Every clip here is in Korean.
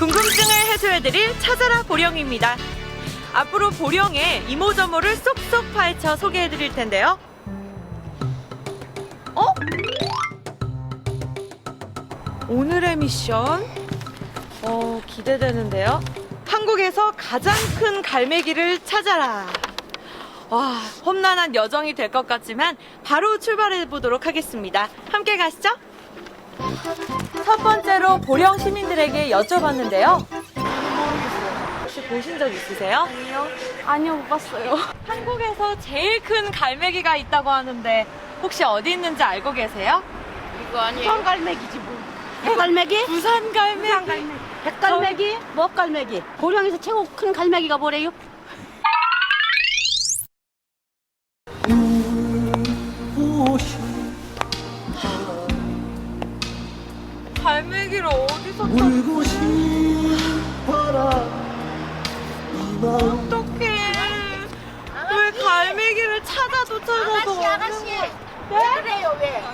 궁금증을 해소해드릴 찾아라 보령입니다. 앞으로 보령의 이모저모를 쏙쏙 파헤쳐 소개해드릴 텐데요. 어? 오늘의 미션? 어, 기대되는데요. 한국에서 가장 큰 갈매기를 찾아라. 와, 험난한 여정이 될 것 같지만 바로 출발해 보도록 하겠습니다. 함께 가시죠. 첫 번째로 보령 시민들에게 여쭤봤는데요. 혹시 보신 적 있으세요? 아니요. 아니요, 못 봤어요. 한국에서 제일 큰 갈매기가 있다고 하는데 혹시 어디 있는지 알고 계세요? 이거 아니에요. 백갈매기지 뭐. 백갈매기? 부산 갈매기. 백갈매기? 먹갈매기. 고령에서 최고 큰 갈매기가 뭐래요? 어디서 찾... 울고 싶어라 이 마음 어떡해. 왜 갈매기를 찾아도 찾아도. 아가씨, 네? 왜 그래요, 왜?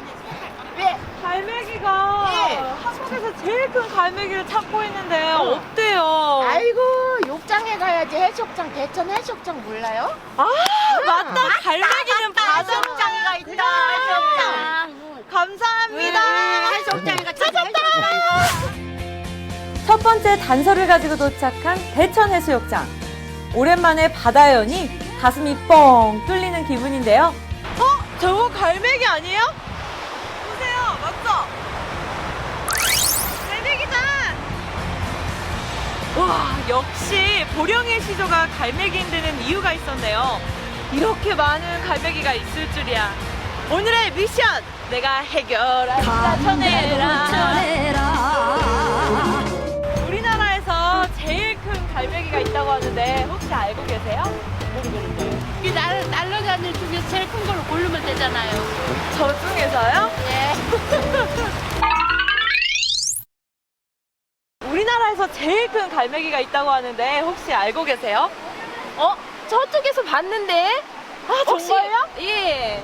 왜? 갈매기가 네. 한국에서 제일 큰 갈매기를 찾고 있는데 없대요. 아이고, 욕장에 가야지. 해수욕장, 대천 해수욕장 몰라요? 아, 맞다. 갈매기는 바다. 해수욕장이가 있다, 해수욕장. 첫 번째 단서를 가지고 도착한 대천 해수욕장. 오랜만에 바다에 오니 가슴이 뻥 뚫리는 기분인데요. 어? 저거 갈매기 아니에요? 보세요, 맞죠? 갈매기다! 와, 역시 보령의 시조가 갈매기 인 데는 이유가 있었네요. 이렇게 많은 갈매기가 있을 줄이야. 오늘의 미션! 내가 해결한다, 쳐내라. 날, 날라다닐 중에서 제일 큰 걸로 고르면 되잖아요. 저 중에서요? 예. 우리나라에서 제일 큰 갈매기가 있다고 하는데 혹시 알고 계세요? 어? 저쪽에서 봤는데? 아, 정말요? 예.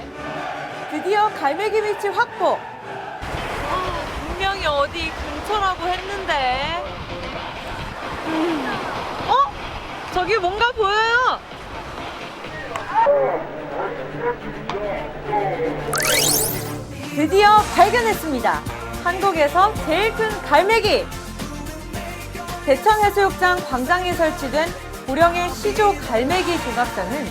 드디어 갈매기 위치 확보. 아, 분명히 어디 근처라고 했는데. 음. 어? 저기 뭔가 보여요. 드디어 발견했습니다. 한국에서 제일 큰 갈매기. 대천해수욕장 광장에 설치된 보령의 시조 갈매기 조각상은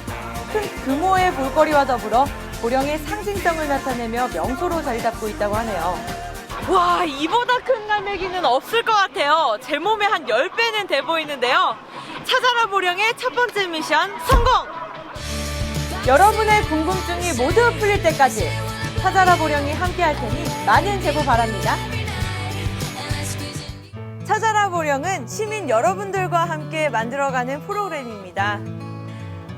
큰 규모의 볼거리와 더불어 보령의 상징성을 나타내며 명소로 자리 잡고 있다고 하네요. 와, 이보다 큰 갈매기는 없을 것 같아요. 제 몸의 한 10배는 돼 보이는데요. 찾아라 보령의 첫 번째 미션 성공! 여러분의 궁금증이 모두 풀릴 때까지 찾아라 보령이 함께 할 테니 많은 제보 바랍니다. 찾아라 보령은 시민 여러분들과 함께 만들어가는 프로그램입니다.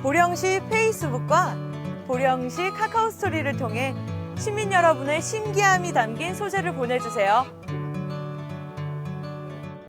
보령시 페이스북과 보령시 카카오 스토리를 통해 시민 여러분의 신기함이 담긴 소재를 보내주세요.